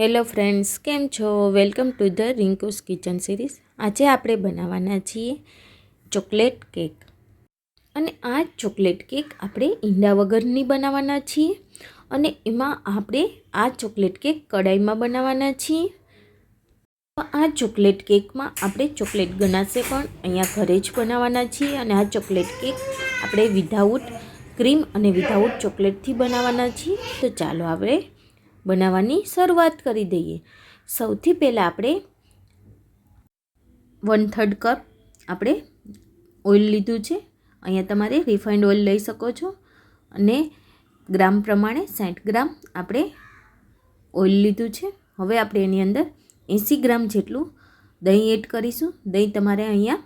Hello friends, કેમ છો? Welcome to the Rinku's kitchen series. આજે આપણે બનાવવાના છીએ ચોકલેટ કેક. અને આ ચોકલેટ કેક આપણે ઈંડા વગરની બનાવવાના છીએ અને એમાં આપણે આ ચોકલેટ કેક કડાઈમાં બનાવવાના છીએ. આ ચોકલેટ કેકમાં આપણે ચોકલેટ ગનાશે પણ અહીંયા ઘરે જ બનાવવાના છીએ અને આ ચોકલેટ કેક આપણે વિધાઉટ ક્રીમ અને વિધાઉટ ચોકલેટથી બનાવવાના છીએ. તો ચાલો આપણે બનાવવાની શરૂઆત કરી દઈએ. સૌથી પહેલાં આપણે વન થર્ડ કપ આપણે ઓઇલ લીધું છે. અહીંયા તમારે રિફાઇન્ડ ઓઇલ લઈ શકો છો અને ગ્રામ પ્રમાણે સાઠ ગ્રામ આપણે ઓઇલ લીધું છે. હવે આપણે એની અંદર એંસી ગ્રામ જેટલું દહીં એડ કરીશું. દહીં તમારે અહીંયા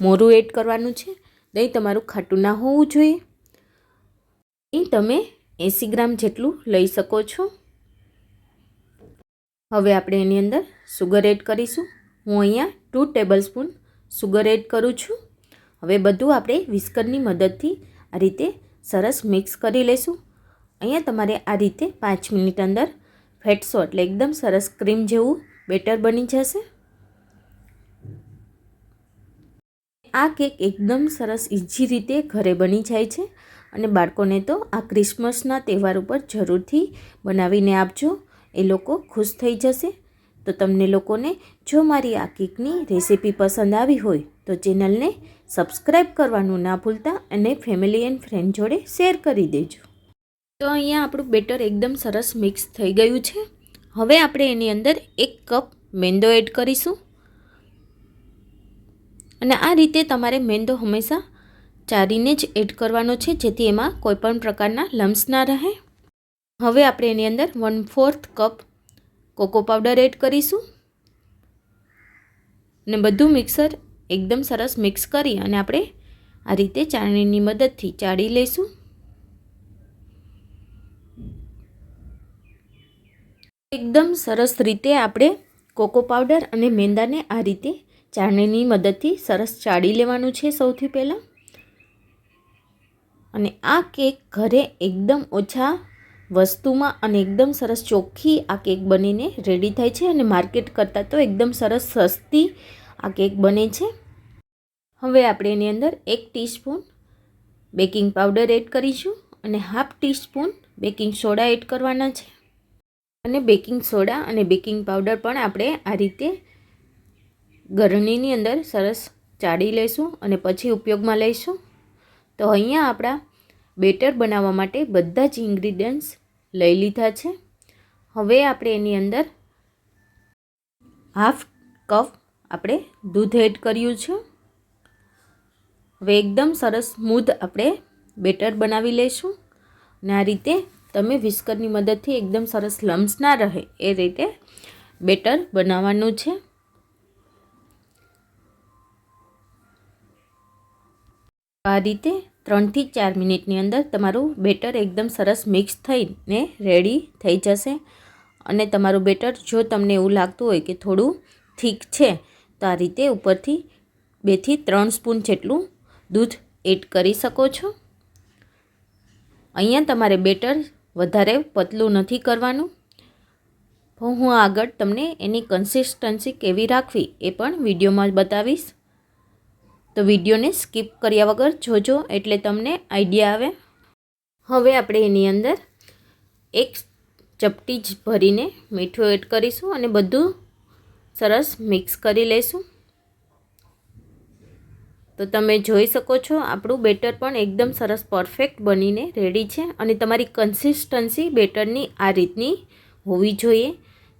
મોરું એડ કરવાનું છે. દહીં તમારું ખાટું ના હોવું જોઈએ. એ તમે એંસી ગ્રામ જેટલું લઈ શકો છો. હવે આપણે એની અંદર સુગર એડ કરીશું. હું અહીંયા two tablespoon sugar add કરું છું. હવે બધું આપણે વિસ્કરની મદદથી આ રીતે સરસ મિક્સ કરી લઈશું અહીંયા તમારે આ રીતે પાંચ મિનિટ અંદર ફેટશો એટલે એકદમ સરસ ક્રીમ જેવું બેટર બની જશે. આ કેક એકદમ સરસ ઇઝી રીતે ઘરે બની જાય છે. અને બાળકોને તો આ ક્રિસમસના તહેવાર ઉપર જરૂરથી બનાવીને આપજો. એ લોકો ખુશ થઈ જશે? તો તમને લોકોને જો મારી આ કેકની રેસીપી પસંદ આવી હોય, તો ચેનલને સબસ્ક્રાઈબ કરવાનું ના ભૂલતા અને ફેમિલી એન્ડ ફ્રેન્ડ જોડે શેર કરી દેજો. તો અહીંયા આપણું બેટર એકદમ સરસ મિક્સ થઈ ગયું છે. હવે આપણે એની અંદર એક કપ મેંદો એડ કરીશું. અને આ રીતે તમારે મેંદો હંમેશા ચારીને જ એડ કરવાનો છે, જેથી એમાં કોઈપણ પ્રકારના લમ્સ ના રહે. હવે આપણે એની અંદર one fourth cup cocoa powder add કરીશું. ને બધું મિક્સર એકદમ સરસ મિક્સ કરી અને આપણે આ રીતે ચાળણીની મદદથી ચાળી લઈશું. એકદમ સરસ રીતે આપણે કોકો પાવડર અને મેંદાને આ રીતે ચાળણીની મદદથી સરસ ચાળી લેવાનું છે સૌથી પહેલાં. અને આ કેક ઘરે એકદમ ઓછા વસ્તુમાં અને એકદમ સરસ ચોખ્ખી આ કેક બનીને રેડી થાય છે અને માર્કેટ કરતાં તો એકદમ સરસ સસ્તી આ કેક બને છે. હવે આપણે એની અંદર એક ટીસ્પૂન બેકિંગ પાવડર એડ કરીશું અને half teaspoon baking soda add કરવાના છે. અને બેકિંગ સોડા અને બેકિંગ પાવડર પણ આપણે આ રીતે ગરણીની અંદર સરસ ચાળી લઈશું અને પછી ઉપયોગમાં લઈશું. તો અહીંયા આપણા બેટર બનાવવા માટે બધા જ ઇન્ગ્રીડિયન્ટ્સ લઈ લીધા છે. હવે આપણે એની અંદર હાફ કપ આપણે દૂધ એડ કર્યું છે. હવે એકદમ સરસ સ્મૂધ આપણે બેટર બનાવી લઈશું અને આ રીતે તમે વિસ્કરની મદદથી એકદમ સરસ લમ્સ ના રહે એ રીતે બેટર બનાવવાનું છે. આ રીતે ત્રણથી ચાર મિનિટની અંદર તમારું બેટર એકદમ સરસ મિક્સ થઈને રેડી થઈ જશે. અને તમારું બેટર જો તમને એવું લાગતું હોય કે થોડું થીક છે, તો આ રીતે ઉપરથી બેથી ત્રણ સ્પૂન જેટલું દૂધ એડ કરી શકો છો. અહીંયા તમારે બેટર વધારે પતલું નથી કરવાનું. હું આગળ તમને એની કન્સિસ્ટન્સી કેવી રાખવી એ પણ વિડીયોમાં બતાવીશ. તો વિડીયોને સ્કીપ કર્યા વગર જોજો એટલે તમને આઈડિયા આવે. હવે આપણે એની અંદર એક ચપટી જ ભરીને મીઠું એડ કરીશું અને બધું સરસ મિક્સ કરી લઈશું. તો તમે જોઈ શકો છો આપણું બેટર પણ એકદમ સરસ પરફેક્ટ બનીને રેડી છે અને તમારી કન્સિસ્ટન્સી બેટરની આ રીતની હોવી જોઈએ.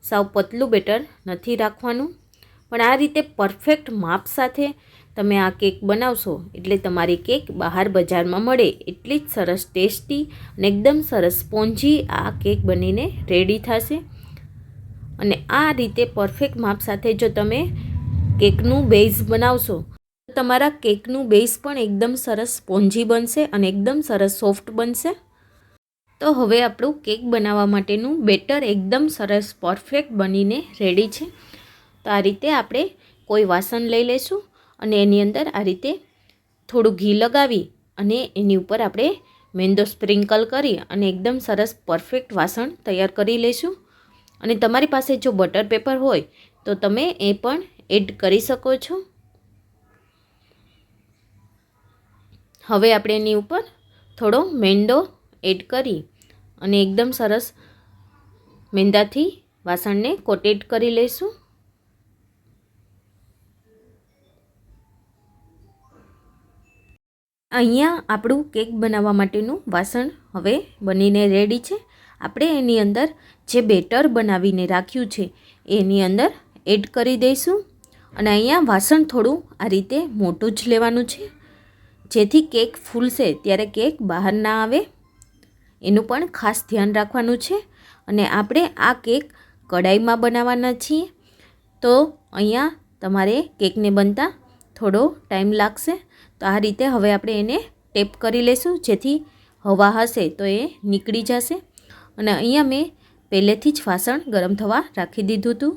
સાવ પતલું બેટર નથી રાખવાનું. પણ આ રીતે પરફેક્ટ માપ સાથે તમે આ કેક બનાવશો એટલે તમારી કેક બહાર બજારમાં મળે. એટલી જ સરસ ટેસ્ટી અને એકદમ સરસ સ્પોન્જી આ કેક બનીને રેડી થશે. અને આ રીતે પરફેક્ટ માપ સાથે જો તમે કેકનું બેઝ બનાવશો, તો તમારા કેકનું બેઝ પણ એકદમ સરસ સ્પોન્જી બનશે અને એકદમ સરસ સોફ્ટ બનશે. તો હવે આપણું કેક બનાવવા માટેનું બેટર એકદમ સરસ પરફેક્ટ બનીને રેડી છે. તો આ રીતે આપણે કોઈ વાસણ લઈ લઈશું. અને એની અંદર આ રીતે થોડું ઘી લગાવી અને એની ઉપર આપણે મેંદો સ્પ્રિંકલ કરી અને એકદમ સરસ પરફેક્ટ વાસણ તૈયાર કરી લઈશું. અને તમારી પાસે જો બટર પેપર હોય, તો તમે એ પણ એડ કરી શકો છો. હવે આપણે એની ઉપર થોડો મેંદો એડ કરી અને એકદમ સરસ મેંદાથી વાસણને કોટેડ કરી લઈશું. અહીંયા આપણું કેક બનાવવા માટેનું વાસણ હવે બનીને રેડી છે. આપણે એની અંદર જે બેટર બનાવીને રાખ્યું છે, એની અંદર એડ કરી દઈશું. અને અહીંયા વાસણ થોડું આ રીતે મોટું જ લેવાનું છે. જેથી કેક ફૂલશે ત્યારે કેક બહાર ના આવે. એનું પણ ખાસ ધ્યાન રાખવાનું છે. અને આપણે આ કેક કડાઈમાં બનાવવાના છીએ. તો અહીંયા તમારે કેકને બનતા થોડો ટાઈમ લાગશે. તો આ રીતે હવે આપણે એને ટેપ કરી લઈશું જેથી હવા હશે તો એ નીકળી જશે. અને અહીંયા મેં પહેલેથી જ વાસણ ગરમ થવા રાખી દીધું હતું.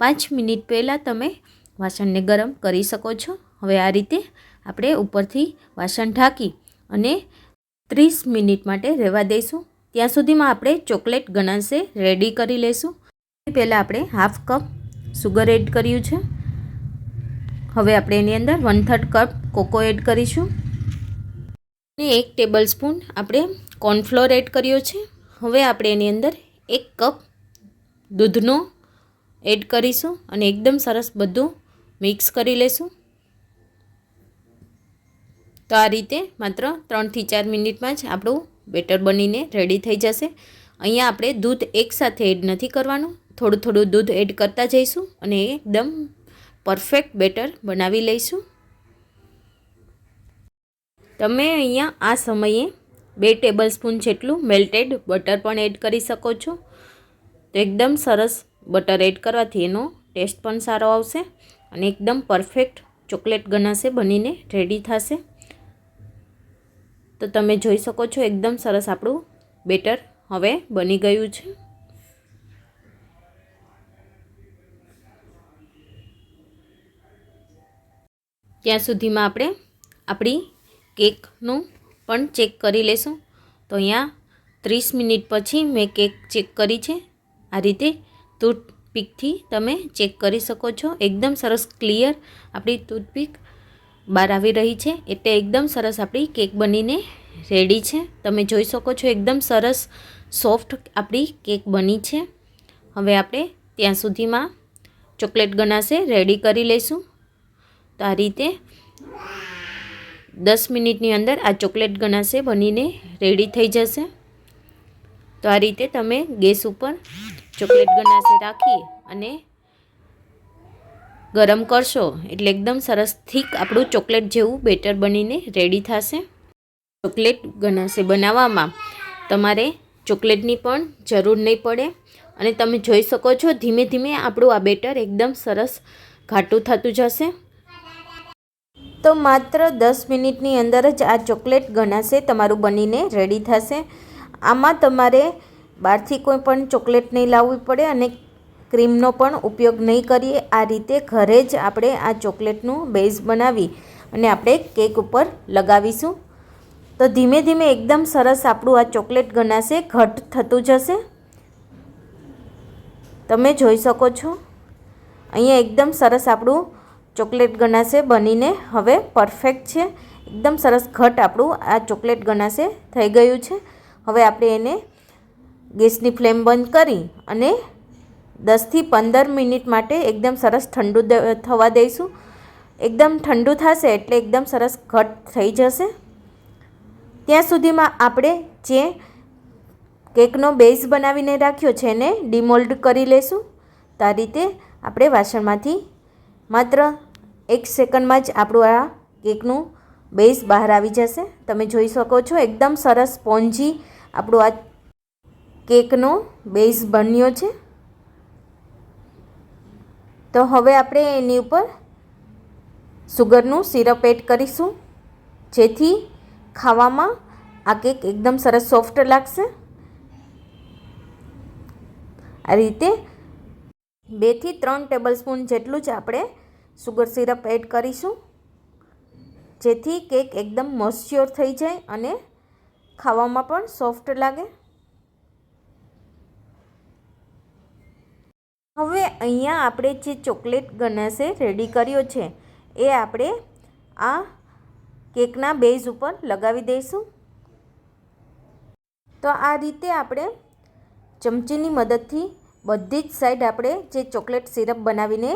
પાંચ મિનિટ પહેલાં તમે વાસણને ગરમ કરી શકો છો. હવે આ રીતે આપણે ઉપરથી વાસણ ઢાંકી અને ત્રીસ મિનિટ માટે રહેવા દઈશું. ત્યાં સુધીમાં આપણે ચોકલેટ ગણાશે રેડી કરી લઈશું પહેલાં આપણે હાફ કપ સુગર એડ કર્યું છે. હવે આપણે એની અંદર one third cup cocoa add કરીશું. અને એક ટેબલ સ્પૂન આપણે કોર્નફ્લોર એડ કર્યો છે. હવે આપણે એની અંદર એક કપ દૂધનો એડ કરીશું અને એકદમ સરસ બધું મિક્સ કરી લઈશું તો આ રીતે માત્ર ત્રણથી ચાર મિનિટમાં જ આપણું બેટર બનીને રેડી થઈ જશે. અહીંયા આપણે દૂધ એકસાથે એડ નથી કરવાનું. થોડું થોડું દૂધ એડ કરતા જઈશું અને એકદમ પરફેક્ટ બેટર બનાવી લઈશું. તમે અહીંયા આ સમયે બે ટેબલ સ્પૂન જેટલું મેલ્ટેડ બટર પણ એડ કરી શકો છો. તો એકદમ સરસ બટર એડ કરવાથી એનો ટેસ્ટ પણ સારો આવશે અને એકદમ પરફેક્ટ ચોકલેટ ગણાશે બનીને રેડી થશે. તો તમે જોઈ શકો છો એકદમ સરસ આપણું બેટર હવે બની ગયું છે. ત્યાં સુધીમાં આપણે આપણી કેકનું પણ ચેક કરી લેશું. તો અહીંયા ત્રીસ મિનિટ પછી મેં કેક ચેક કરી છે. આ રીતે ટૂથપીકથી તમે ચેક કરી શકો છો. એકદમ સરસ ક્લિયર આપણી ટૂથપીક બહાર આવી રહી છે. એટલે એકદમ સરસ આપણી કેક બનીને રેડી છે. તમે જોઈ શકો છો એકદમ સરસ સોફ્ટ આપણી કેક બની છે. હવે આપણે ત્યાં સુધીમાં ચોકલેટ ગનાશે રેડી કરી લઈશું. તો આ રીતે દસ મિનિટની અંદર આ ચોકલેટ ગણાશે બનીને રેડી થઈ જશે. તો આ રીતે તમે ગેસ ઉપર ચોકલેટ ગણાશે રાખી અને ગરમ કરશો એટલે એકદમ સરસ થીક આપણું ચોકલેટ જેવું બેટર બનીને રેડી થશે. ચોકલેટ ગનાશે બનાવવામાં તમારે ચોકલેટની પણ જરૂર નહીં પડે અને તમે જોઈ શકો છો ધીમે ધીમે આપણું આ બેટર એકદમ સરસ ઘાટું થતું જશે. તો માત્ર દસ મિનિટની અંદર જ આ ચોકલેટ ગણાશે, તમારું બનીને રેડી થશે. આમાં તમારે બહારથી કોઈ પણ ચોકલેટ નહીં લાવવી પડે અને ક્રીમનો પણ ઉપયોગ નહીં કરીએ. આ રીતે ઘરે જ આપણે આ ચોકલેટનું બેઝ બનાવી અને આપણે કેક ઉપર લગાવીશું. તો ધીમે ધીમે એકદમ સરસ આપણું આ ચોકલેટ ગણાશે ઘટ થતું જશે. તમે જોઈ શકો છો. અહીંયા એકદમ સરસ આપણું ચોકલેટ ગણાશે બનીને હવે પરફેક્ટ છે. એકદમ સરસ ઘટ આપણું આ ચોકલેટ ગણાશે થઈ ગયું છે. હવે આપણે એને ગેસની ફ્લેમ બંધ કરી અને દસથી પંદર મિનિટ માટે એકદમ સરસ ઠંડુ થવા દઈશું. એકદમ ઠંડુ થશે એટલે એકદમ સરસ ઘટ થઈ જશે. ત્યાં સુધીમાં આપણે જે કેકનો બેઝ બનાવીને રાખ્યો છે એને ડિમોલ્ડ કરી લેશું. તો આ રીતે આપણે વાસણમાંથી માત્ર એક સેકન્ડમાં જ આપણું આ કેકનું બેઝ બહાર આવી જશે. તમે જોઈ શકો છો, એકદમ સરસ સ્પોન્જી આપણું આ કેકનો બેઝ બન્યો છે. તો હવે આપણે એની ઉપર સુગરનું સિરપ એડ કરીશું, જેથી ખાવામાં આ કેક એકદમ સરસ સોફ્ટ લાગશે. આ રીતે બેથી ત્રણ ટેબલ સ્પૂન જેટલું જ આપણે સુગર સિરપ એડ કરીશું. જેથી કેક એકદમ મોશ્યોર થઈ જાય અને ખાવામાં પણ સોફ્ટ લાગે. હવે અહીંયા આપણે જે ચોકલેટ ગનાશે રેડી કર્યો છે, એ આપણે આ કેકના બેઝ ઉપર લગાવી દઈશું. તો આ રીતે આપણે ચમચીની મદદથી બધી જ સાઈડ આપણે જે ચોકલેટ સિરપ બનાવીને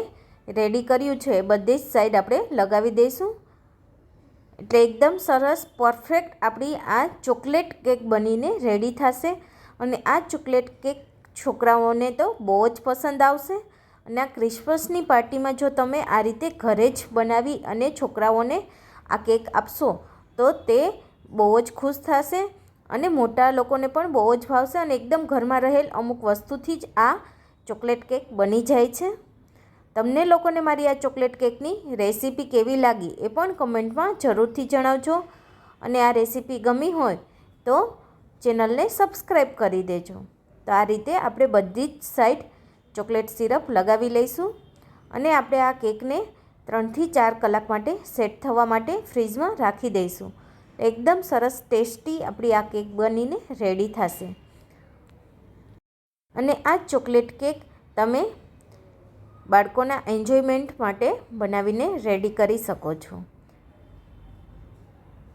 રેડી કર્યું છે. બધી જ સાઈડ આપણે લગાવી દઈશું. એટલે એકદમ સરસ પરફેક્ટ આપણી આ ચોકલેટ કેક બનીને રેડી થશે. અને આ ચોકલેટ કેક છોકરાઓને તો બહુ જ પસંદ આવશે. અને આ ક્રિસમસની પાર્ટીમાં જો તમે આ રીતે ઘરે જ બનાવી અને છોકરાઓને આ કેક આપશો, તો તે બહુ જ ખુશ થશે અને મોટા લોકોને પણ બહુ જ ભાવશે અને એકદમ ઘરમાં રહેલ અમુક વસ્તુથી જ આ ચોકલેટ કેક બની જાય છે. તમને લોકોને મારી આ ચોકલેટ કેકની રેસીપી કેવી લાગી એ પણ કમેન્ટમાં જરૂરથી જણાવજો. અને આ રેસીપી ગમી હોય તો ચેનલને સબસ્ક્રાઈબ કરી દેજો. તો આ રીતે આપણે બધી જ સાઈડ ચોકલેટ સિરપ લગાવી લઈશું. અને આપણે આ કેકને ત્રણથી ચાર કલાક માટે સેટ થવા માટે ફ્રીજમાં રાખી દઈશું. એકદમ સરસ ટેસ્ટી આપણી આ કેક બનીને રેડી થશે. અને આ ચોકલેટ કેક તમે બાળકોના એન્જોયમેન્ટ માટે બનાવીને રેડી કરી શકો છો.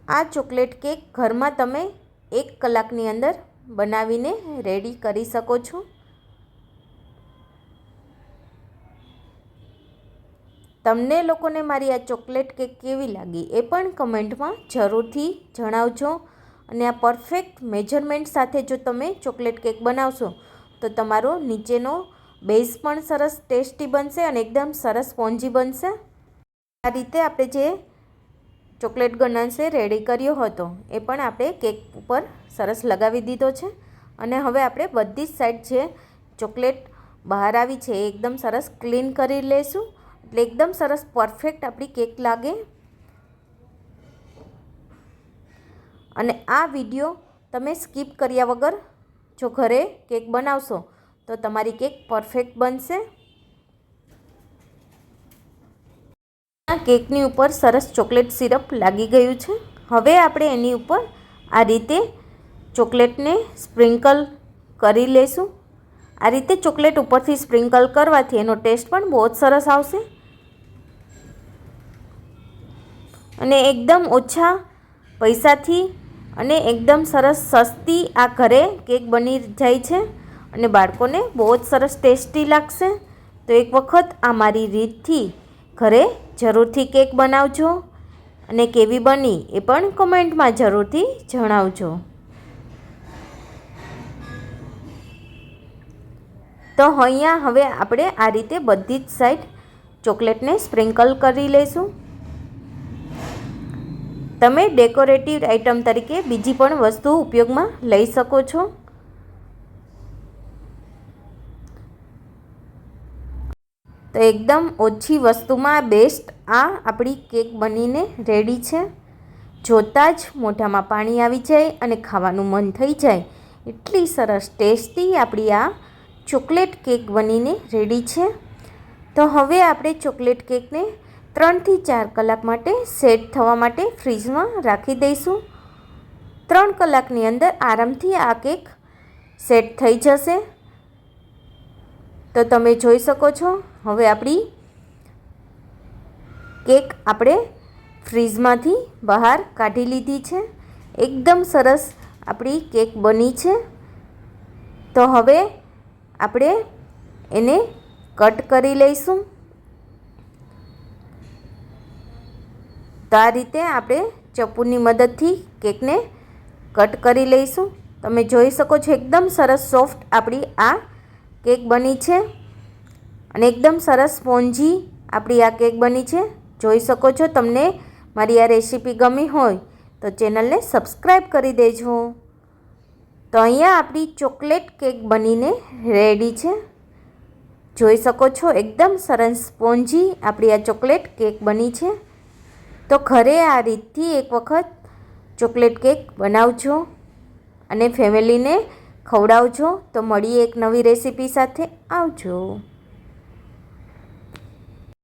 આ ચોકલેટ કેક ઘરમાં તમે એક કલાકની અંદર બનાવીને રેડી કરી શકો છો. તમને લોકોને મારી આ ચોકલેટ કેક કેવી લાગી એ પણ કમેન્ટમાં જરૂરથી જણાવજો. અને આ પરફેક્ટ મેજરમેન્ટ સાથે જો તમે ચોકલેટ કેક બનાવશો, તો તમારો નીચેનો બેઝ પણ સરસ ટેસ્ટી બનશે અને એકદમ સરસ સ્પોન્જી બનશે. આ રીતે આપણે જે ચોકલેટ ગનાશે રેડી કર્યો હતો, એ પણ આપણે કેક ઉપર સરસ લગાવી દીધો છે. અને હવે આપણે બધી જ સાઈડ જે ચોકલેટ બહાર આવી છે, એ એકદમ સરસ ક્લીન કરી લઈશું એટલે એકદમ સરસ પરફેક્ટ આપણી કેક લાગે. અને આ વીડિયો તમે સ્કીપ કર્યા વગર જો ઘરે કેક બનાવશો તો તમારી કેક પરફેક્ટ બનશે. આ કેકની ઉપર સરસ ચોકલેટ સિરપ લાગી ગયું છે. હવે આપણે એની ઉપર આ રીતે ચોકલેટને સ્પ્રિંકલ કરી લેશું. આ રીતે ચોકલેટ ઉપરથી સ્પ્રિંકલ કરવાથી એનો ટેસ્ટ પણ બહુ જ સરસ આવશે. અને એકદમ ઓછા પૈસાથી અને એકદમ સરસ સસ્તી આ ઘરે કેક બની જાય છે. અને બાળકોને બહુ જ સરસ ટેસ્ટી લાગશે. તો એક વખત આ મારી રીતથી ઘરે જરૂરથી કેક બનાવજો અને કેવી બની એ પણ કમેન્ટમાં જરૂરથી જણાવજો. તો અહીંયા હવે આપણે આ રીતે બધી જ સાઈડ ચોકલેટને સ્પ્રિંકલ કરી લઈશું. તમે ડેકોરેટિવ આઇટમ તરીકે બીજી પણ વસ્તુ ઉપયોગમાં લઈ શકો છો. તો એકદમ ઓછી વસ્તુમાં બેસ્ટ આ આપણી કેક બનીને રેડી છે. જોતાં જ મોઢામાં પાણી આવી જાય અને ખાવાનું મન થઈ જાય. એટલી સરસ ટેસ્ટી આપણી આ ચોકલેટ કેક બનીને રેડી છે. તો હવે આપણે ચોકલેટ કેકને ત્રણથી ચાર કલાક માટે સેટ થવા માટે ફ્રીજમાં રાખી દઈશું. ત્રણ કલાકની અંદર આરામથી આ કેક સેટ થઈ જશે. તો તમે જોઈ શકો છો હવે આપણી કેક આપણે ફ્રીજમાંથી બહાર કાઢી લીધી છે. એકદમ સરસ આપણી કેક બની છે. તો હવે આપણે એને કટ કરી લઈશું. તો આ રીતે આપણે ચપ્પુની મદદથી કેકને કટ કરી લઈશું. તમે જોઈ શકો છો, એકદમ સરસ સોફ્ટ આપણી આ કેક બની છે. અને એકદમ સરસ સ્પોન્જી આપણી આ કેક બની છે. જોઈ શકો છો તમને મારી આ રેસીપી ગમી હોય તો ચેનલને સબસ્ક્રાઈબ કરી દેજો. તો અહીંયા આપણી ચોકલેટ કેક બનીને રેડી છે. જોઈ શકો છો એકદમ સરસ સ્પોન્જી આપણી આ ચોકલેટ કેક બની છે. તો ઘરે આ રીતથી એક વખત ચોકલેટ કેક બનાવજો અને ફેમિલીને ખવડાવજો. તો મળીએ એક નવી રેસીપી સાથે. આવજો.